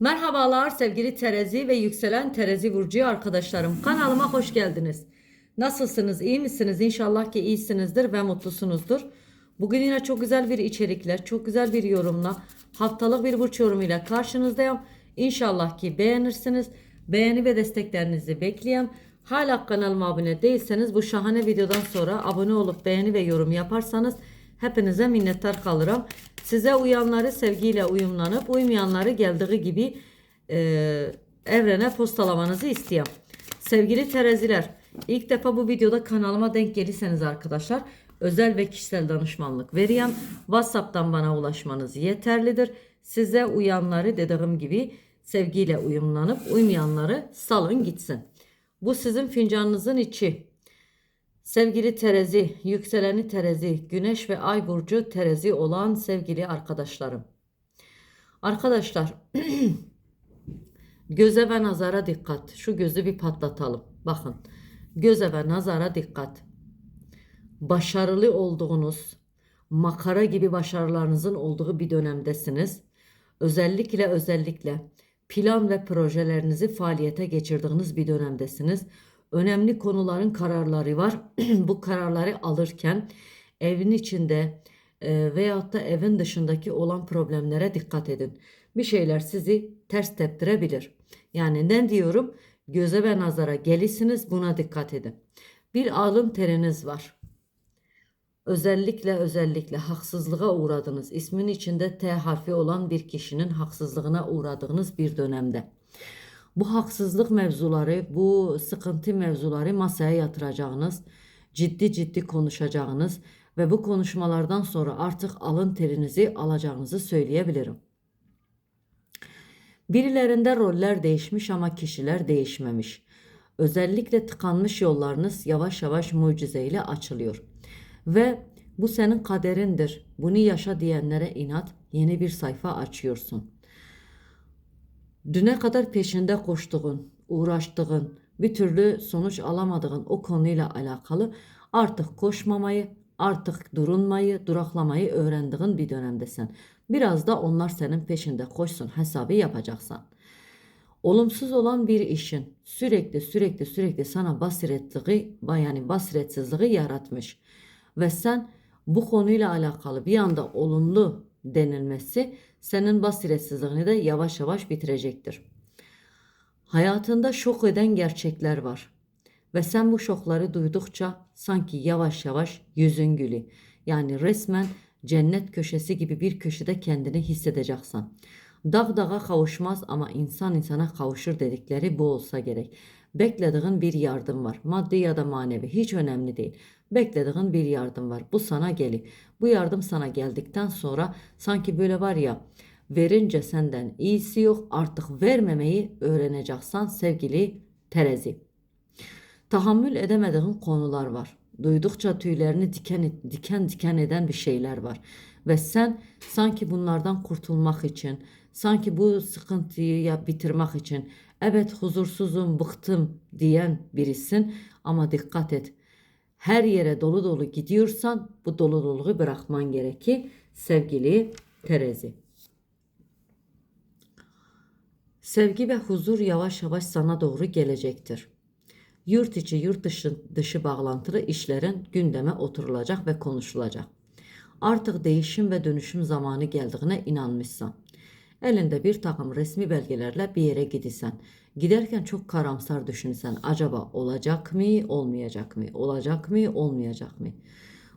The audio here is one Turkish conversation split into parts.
Merhabalar sevgili Terezi ve yükselen Terezi Burcu arkadaşlarım. Kanalıma hoş geldiniz. Nasılsınız? İyi misiniz? İnşallah ki iyisinizdir ve mutlusunuzdur. Bugün yine çok güzel bir içerikler, çok güzel bir yorumla, haftalık bir burç yorumuyla karşınızdayım. İnşallah ki beğenirsiniz. Beğeni ve desteklerinizi bekliyorum. Hala kanalıma abone değilseniz bu şahane videodan sonra abone olup beğeni ve yorum yaparsanız hepinize minnettar kalırım. Size uyanları sevgiyle uyumlanıp uymayanları geldiği gibi e, evrene postalamanızı istiyorum. Sevgili teraziler ilk defa bu videoda kanalıma denk gelirseniz arkadaşlar özel ve kişisel danışmanlık veriyorum. Whatsapp'tan bana ulaşmanız yeterlidir. Size uyanları dediğim gibi sevgiyle uyumlanıp uymayanları salın gitsin. Bu sizin fincanınızın içi. Sevgili terezi, yükseleni terezi, güneş ve ay burcu terezi olan sevgili arkadaşlarım. Arkadaşlar göze ve nazara dikkat. Şu gözü bir patlatalım. Bakın göze ve nazara dikkat. Başarılı olduğunuz, makara gibi başarılarınızın olduğu bir dönemdesiniz. Özellikle özellikle plan ve projelerinizi faaliyete geçirdiğiniz bir dönemdesiniz. Önemli konuların kararları var. Bu kararları alırken evin içinde e, veyahut da evin dışındaki olan problemlere dikkat edin. Bir şeyler sizi ters teptirebilir. Yani ne diyorum? Göze ve nazara gelisiniz buna dikkat edin. Bir alın teriniz var. Özellikle özellikle haksızlığa uğradınız. İsmin içinde T harfi olan bir kişinin haksızlığına uğradığınız bir dönemde. Bu haksızlık mevzuları, bu sıkıntı mevzuları masaya yatıracağınız, ciddi ciddi konuşacağınız ve bu konuşmalardan sonra artık alın terinizi alacağınızı söyleyebilirim. Birilerinde roller değişmiş ama kişiler değişmemiş. Özellikle tıkanmış yollarınız yavaş yavaş mucizeyle açılıyor. Ve bu senin kaderindir. Bunu yaşa diyenlere inat, yeni bir sayfa açıyorsun. Düne kadar peşinde koştuğun, uğraştığın, bir türlü sonuç alamadığın o konuyla alakalı artık koşmamayı, artık durunmayı, duraklamayı öğrendiğin bir dönemdesin. Biraz da onlar senin peşinde koşsun hesabı yapacaksan. Olumsuz olan bir işin sürekli sürekli sürekli sana basiretliği yani basiretsizliği yaratmış. Ve sen bu konuyla alakalı bir anda olumlu denilmesi senin basiretsizliğini de yavaş yavaş bitirecektir. Hayatında şok eden gerçekler var. Ve sen bu şokları duydukça sanki yavaş yavaş yüzün gülü. Yani resmen cennet köşesi gibi bir köşede kendini hissedeceksin. Dağ dağa kavuşmaz ama insan insana kavuşur dedikleri bu olsa gerek. Beklediğin bir yardım var. Maddi ya da manevi hiç önemli değil. Beklediğin bir yardım var. Bu sana geli. Bu yardım sana geldikten sonra sanki böyle var ya verince senden iyisi yok artık vermemeyi öğreneceksen sevgili terezi. Tahammül edemediğin konular var. Duydukça tüylerini diken diken diken eden bir şeyler var. Ve sen sanki bunlardan kurtulmak için, sanki bu sıkıntıyı ya bitirmek için evet huzursuzum, bıktım diyen birisin ama dikkat et. Her yere dolu dolu gidiyorsan bu dolu doluyu bırakman gerekir sevgili Terezi. Sevgi ve huzur yavaş yavaş sana doğru gelecektir. Yurt içi yurt dışı, dışı bağlantılı işlerin gündeme oturulacak ve konuşulacak. Artık değişim ve dönüşüm zamanı geldiğine inanmışsan. Elinde bir takım resmi belgelerle bir yere gidiyorsan. Giderken çok karamsar düşünsen acaba olacak mı, olmayacak mı? Olacak mı, olmayacak mı?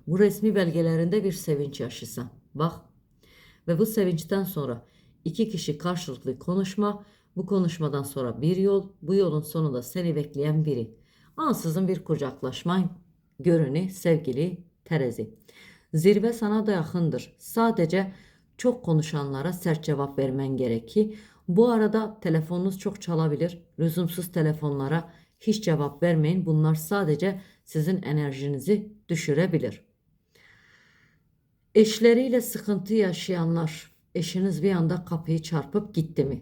Bu resmi belgelerinde bir sevinç yaşısan. Bak ve bu sevinçten sonra iki kişi karşılıklı konuşma, bu konuşmadan sonra bir yol, bu yolun sonunda seni bekleyen biri. Ansızın bir kucaklaşma görünü sevgili Terezi. Zirve sana da yakındır. Sadece çok konuşanlara sert cevap vermen gerekir. Bu arada telefonunuz çok çalabilir. Lüzumsuz telefonlara hiç cevap vermeyin. Bunlar sadece sizin enerjinizi düşürebilir. Eşleriyle sıkıntı yaşayanlar, eşiniz bir anda kapıyı çarpıp gitti mi?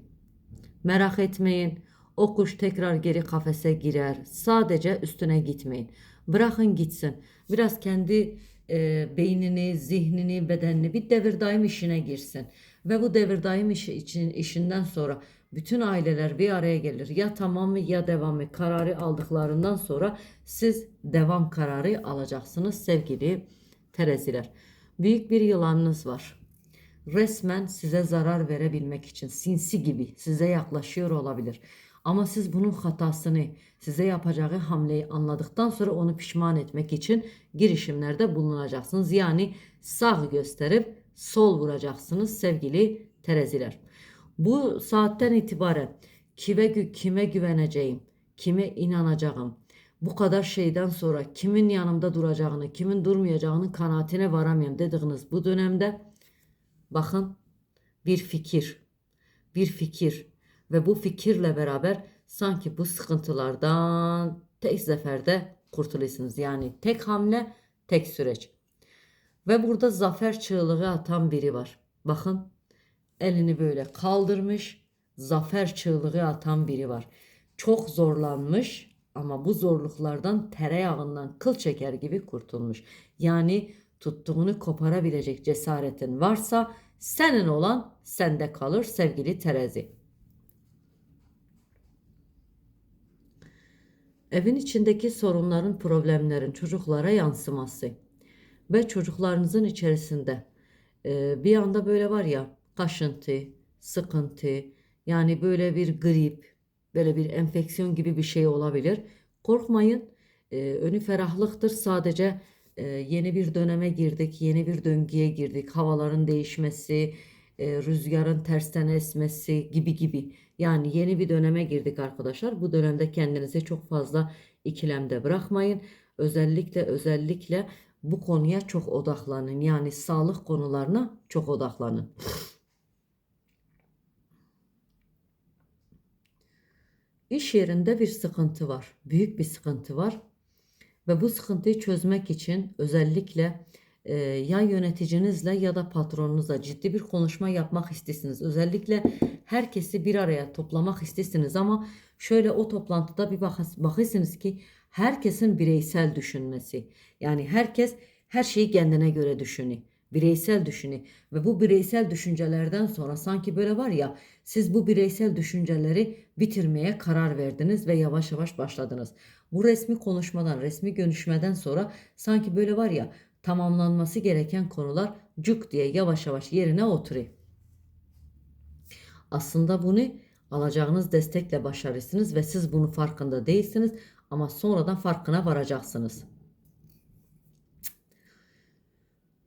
Merak etmeyin. O kuş tekrar geri kafese girer. Sadece üstüne gitmeyin. Bırakın gitsin. Biraz kendi e, beynini, zihnini, bedenini bir devir daim işine girsin. Ve bu devirdayım işi için işinden sonra bütün aileler bir araya gelir. Ya tamamı ya devamı kararı aldıklarından sonra siz devam kararı alacaksınız sevgili teraziler. Büyük bir yılanınız var. Resmen size zarar verebilmek için sinsi gibi size yaklaşıyor olabilir. Ama siz bunun hatasını, size yapacağı hamleyi anladıktan sonra onu pişman etmek için girişimlerde bulunacaksınız. Yani sağ gösterip sol vuracaksınız sevgili teraziler. Bu saatten itibaren kime, kime güveneceğim, kime inanacağım, bu kadar şeyden sonra kimin yanımda duracağını, kimin durmayacağının kanaatine varamıyorum dediğiniz bu dönemde bakın bir fikir, bir fikir ve bu fikirle beraber sanki bu sıkıntılardan tek seferde kurtuluyorsunuz. Yani tek hamle, tek süreç. Ve burada zafer çığlığı atan biri var. Bakın elini böyle kaldırmış, zafer çığlığı atan biri var. Çok zorlanmış ama bu zorluklardan tereyağından kıl çeker gibi kurtulmuş. Yani tuttuğunu koparabilecek cesaretin varsa senin olan sende kalır sevgili terazi. Evin içindeki sorunların, problemlerin çocuklara yansıması ve çocuklarınızın içerisinde e, bir anda böyle var ya kaşıntı, sıkıntı, yani böyle bir grip, böyle bir enfeksiyon gibi bir şey olabilir. Korkmayın, e, önü ferahlıktır. Sadece e, yeni bir döneme girdik, yeni bir döngüye girdik. Havaların değişmesi, e, rüzgarın tersten esmesi gibi gibi. Yani yeni bir döneme girdik arkadaşlar. Bu dönemde kendinizi çok fazla ikilemde bırakmayın. Özellikle özellikle bu konuya çok odaklanın. Yani sağlık konularına çok odaklanın. İş yerinde bir sıkıntı var. Büyük bir sıkıntı var. Ve bu sıkıntıyı çözmek için özellikle ya yöneticinizle ya da patronunuzla ciddi bir konuşma yapmak istesiniz. Özellikle herkesi bir araya toplamak istesiniz ama şöyle o toplantıda bir bak bakıyorsunuz ki herkesin bireysel düşünmesi. Yani herkes her şeyi kendine göre düşünüyor. Bireysel düşünü ve bu bireysel düşüncelerden sonra sanki böyle var ya siz bu bireysel düşünceleri bitirmeye karar verdiniz ve yavaş yavaş başladınız. Bu resmi konuşmadan, resmi görüşmeden sonra sanki böyle var ya tamamlanması gereken konular cuk diye yavaş yavaş yerine oturuyor. Aslında bunu alacağınız destekle başarırsınız ve siz bunu farkında değilsiniz ama sonradan farkına varacaksınız.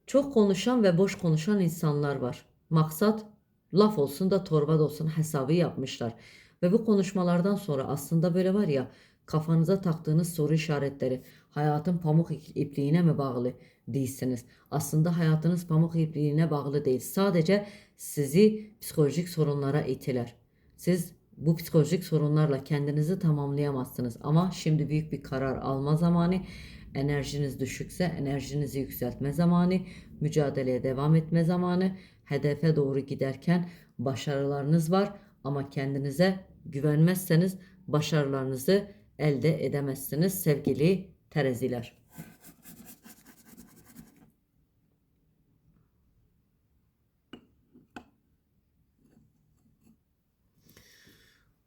Çok konuşan ve boş konuşan insanlar var. Maksat laf olsun da torba da olsun hesabı yapmışlar. Ve bu konuşmalardan sonra aslında böyle var ya kafanıza taktığınız soru işaretleri hayatın pamuk ipliğine mi bağlı değilsiniz. Aslında hayatınız pamuk ipliğine bağlı değil. Sadece sizi psikolojik sorunlara itiler. Siz bu psikolojik sorunlarla kendinizi tamamlayamazsınız. Ama şimdi büyük bir karar alma zamanı. Enerjiniz düşükse enerjinizi yükseltme zamanı, mücadeleye devam etme zamanı, hedefe doğru giderken başarılarınız var ama kendinize güvenmezseniz başarılarınızı elde edemezsiniz sevgili teraziler.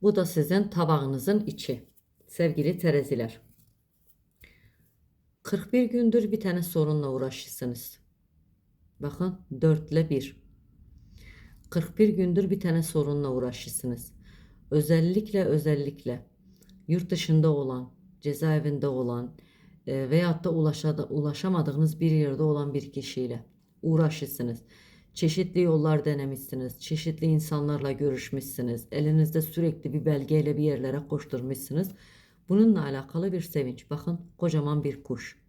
Bu da sizin tabağınızın içi. Sevgili teraziler. 41 gündür bir tane sorunla uğraşırsınız. Bakın 4 ile 1. 41 gündür bir tane sorunla uğraşırsınız. Özellikle özellikle yurt dışında olan, cezaevinde olan e, veyahut da ulaşa, ulaşamadığınız bir yerde olan bir kişiyle uğraşırsınız. Çeşitli yollar denemişsiniz, çeşitli insanlarla görüşmüşsünüz, elinizde sürekli bir belgeyle bir yerlere koşturmuşsunuz. Bununla alakalı bir sevinç. Bakın kocaman bir kuş.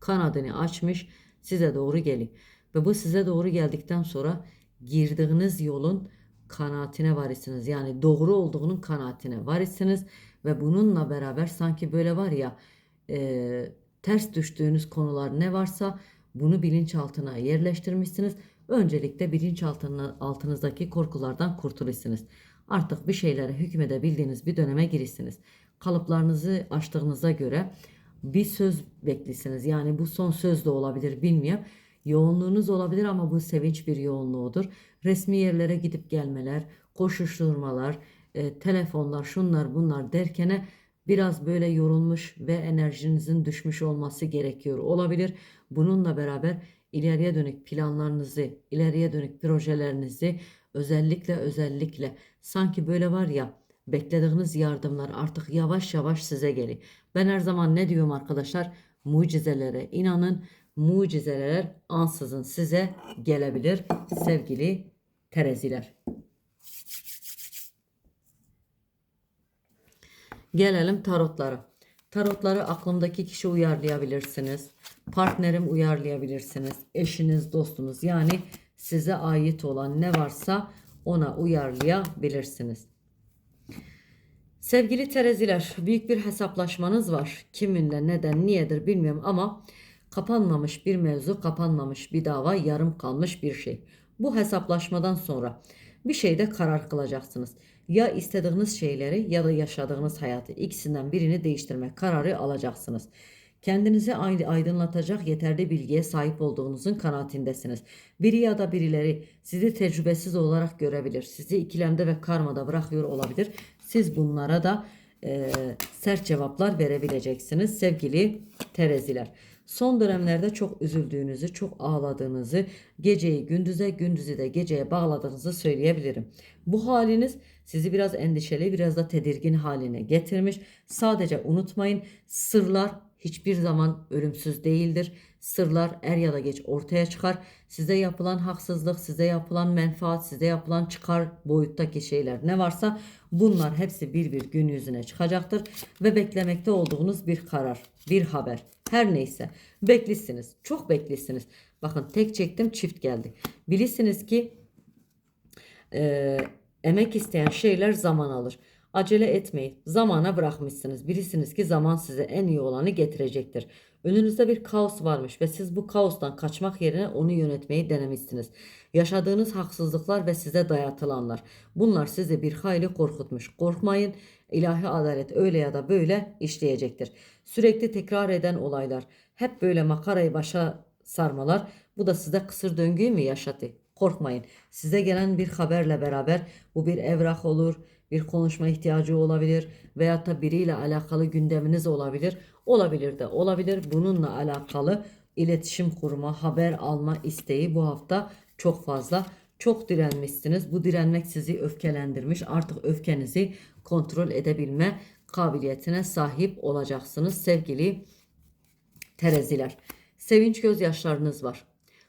Kanadını açmış size doğru geliyor. Ve bu size doğru geldikten sonra girdiğiniz yolun kanaatine varısınız. Yani doğru olduğunun kanaatine varısınız. Ve bununla beraber sanki böyle var ya e, ters düştüğünüz konular ne varsa bunu bilinçaltına yerleştirmişsiniz. Öncelikle bilinçaltına altınızdaki korkulardan kurtulursunuz. Artık bir şeylere hükmedebildiğiniz bir döneme girirsiniz. Kalıplarınızı açtığınıza göre bir söz beklisiniz. Yani bu son söz de olabilir bilmiyorum. Yoğunluğunuz olabilir ama bu sevinç bir yoğunluğudur. Resmi yerlere gidip gelmeler, koşuşturmalar, e, telefonlar, şunlar bunlar derkene biraz böyle yorulmuş ve enerjinizin düşmüş olması gerekiyor olabilir. Bununla beraber ileriye dönük planlarınızı, ileriye dönük projelerinizi özellikle özellikle sanki böyle var ya beklediğiniz yardımlar artık yavaş yavaş size geliyor. Ben her zaman ne diyorum arkadaşlar? Mucizelere inanın. Mucizeler ansızın size gelebilir sevgili tereziler. Gelelim tarotlara. Tarotları aklımdaki kişi uyarlayabilirsiniz. Partnerim uyarlayabilirsiniz. Eşiniz, dostunuz yani size ait olan ne varsa ona uyarlayabilirsiniz. Sevgili tereziler, büyük bir hesaplaşmanız var. Kiminle, neden, niyedir bilmiyorum ama kapanmamış bir mevzu, kapanmamış bir dava, yarım kalmış bir şey. Bu hesaplaşmadan sonra bir şeyde karar kılacaksınız. Ya istediğiniz şeyleri ya da yaşadığınız hayatı ikisinden birini değiştirme kararı alacaksınız. Kendinizi aydınlatacak yeterli bilgiye sahip olduğunuzun kanaatindesiniz. Biri ya da birileri sizi tecrübesiz olarak görebilir. Sizi ikilemde ve karmada bırakıyor olabilir. Siz bunlara da e, sert cevaplar verebileceksiniz sevgili tereziler. Son dönemlerde çok üzüldüğünüzü, çok ağladığınızı, geceyi gündüze, gündüzü de geceye bağladığınızı söyleyebilirim. Bu haliniz sizi biraz endişeli, biraz da tedirgin haline getirmiş. Sadece unutmayın sırlar hiçbir zaman ölümsüz değildir. Sırlar er ya da geç ortaya çıkar. Size yapılan haksızlık, size yapılan menfaat, size yapılan çıkar boyuttaki şeyler ne varsa bunlar hepsi bir bir gün yüzüne çıkacaktır ve beklemekte olduğunuz bir karar, bir haber. Her neyse beklisiniz. Çok beklisiniz. Bakın tek çektim çift geldi. Bilirsiniz ki e, emek isteyen şeyler zaman alır. Acele etmeyin. Zamana bırakmışsınız. Bilirsiniz ki zaman size en iyi olanı getirecektir. Önünüzde bir kaos varmış ve siz bu kaostan kaçmak yerine onu yönetmeyi denemişsiniz. Yaşadığınız haksızlıklar ve size dayatılanlar. Bunlar sizi bir hayli korkutmuş. Korkmayın. İlahi adalet öyle ya da böyle işleyecektir. Sürekli tekrar eden olaylar. Hep böyle makarayı başa sarmalar. Bu da size kısır döngüyü mü yaşattı? Korkmayın. Size gelen bir haberle beraber bu bir evrak olur, bir konuşma ihtiyacı olabilir veyahut da biriyle alakalı gündeminiz olabilir. Olabilir de olabilir. Bununla alakalı iletişim kurma, haber alma isteği bu hafta çok fazla. Çok direnmişsiniz. Bu direnmek sizi öfkelendirmiş. Artık öfkenizi kontrol edebilme kabiliyetine sahip olacaksınız sevgili tereziler. Sevinç gözyaşlarınız var.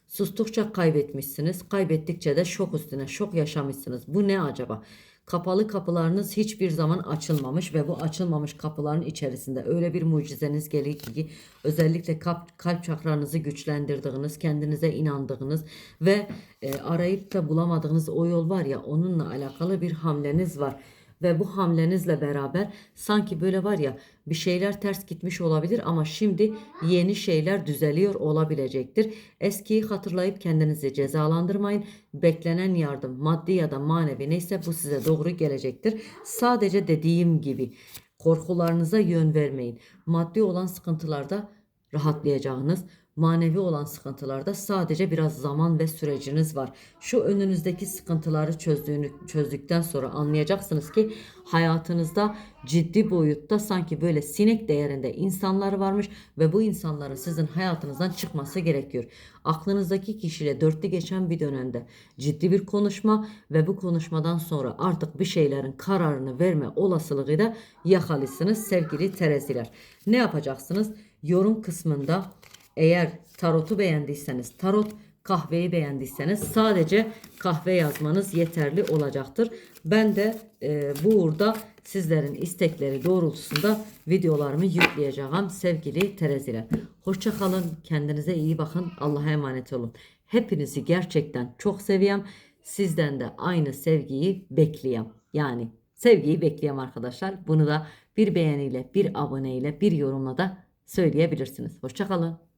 Sustukça kaybetmişsiniz. Kaybettikçe de şok üstüne şok yaşamışsınız. Bu ne acaba? Kapalı kapılarınız hiçbir zaman açılmamış ve bu açılmamış kapıların içerisinde öyle bir mucizeniz geliyor ki özellikle kalp, kalp çakranızı güçlendirdiğiniz, kendinize inandığınız ve e, arayıp da bulamadığınız o yol var ya onunla alakalı bir hamleniz var ve bu hamlenizle beraber sanki böyle var ya bir şeyler ters gitmiş olabilir ama şimdi yeni şeyler düzeliyor olabilecektir. Eskiyi hatırlayıp kendinizi cezalandırmayın. Beklenen yardım maddi ya da manevi neyse bu size doğru gelecektir. Sadece dediğim gibi korkularınıza yön vermeyin. Maddi olan sıkıntılarda rahatlayacağınız, manevi olan sıkıntılarda sadece biraz zaman ve süreciniz var. Şu önünüzdeki sıkıntıları çözdüğünü çözdükten sonra anlayacaksınız ki hayatınızda ciddi boyutta sanki böyle sinek değerinde insanlar varmış ve bu insanların sizin hayatınızdan çıkması gerekiyor. Aklınızdaki kişiyle dörtlü geçen bir dönemde ciddi bir konuşma ve bu konuşmadan sonra artık bir şeylerin kararını verme olasılığı da yakalısınız sevgili tereziler. Ne yapacaksınız? Yorum kısmında eğer tarotu beğendiyseniz tarot, kahveyi beğendiyseniz sadece kahve yazmanız yeterli olacaktır. Ben de e, bu uğurda sizlerin istekleri doğrultusunda videolarımı yükleyeceğim sevgili tereziler. Hoşçakalın, kendinize iyi bakın, Allah'a emanet olun. Hepinizi gerçekten çok seviyorum. Sizden de aynı sevgiyi bekliyorum. Yani sevgiyi bekliyorum arkadaşlar. Bunu da bir beğeniyle, bir aboneyle, bir yorumla da söyleyebilirsiniz. Hoşçakalın.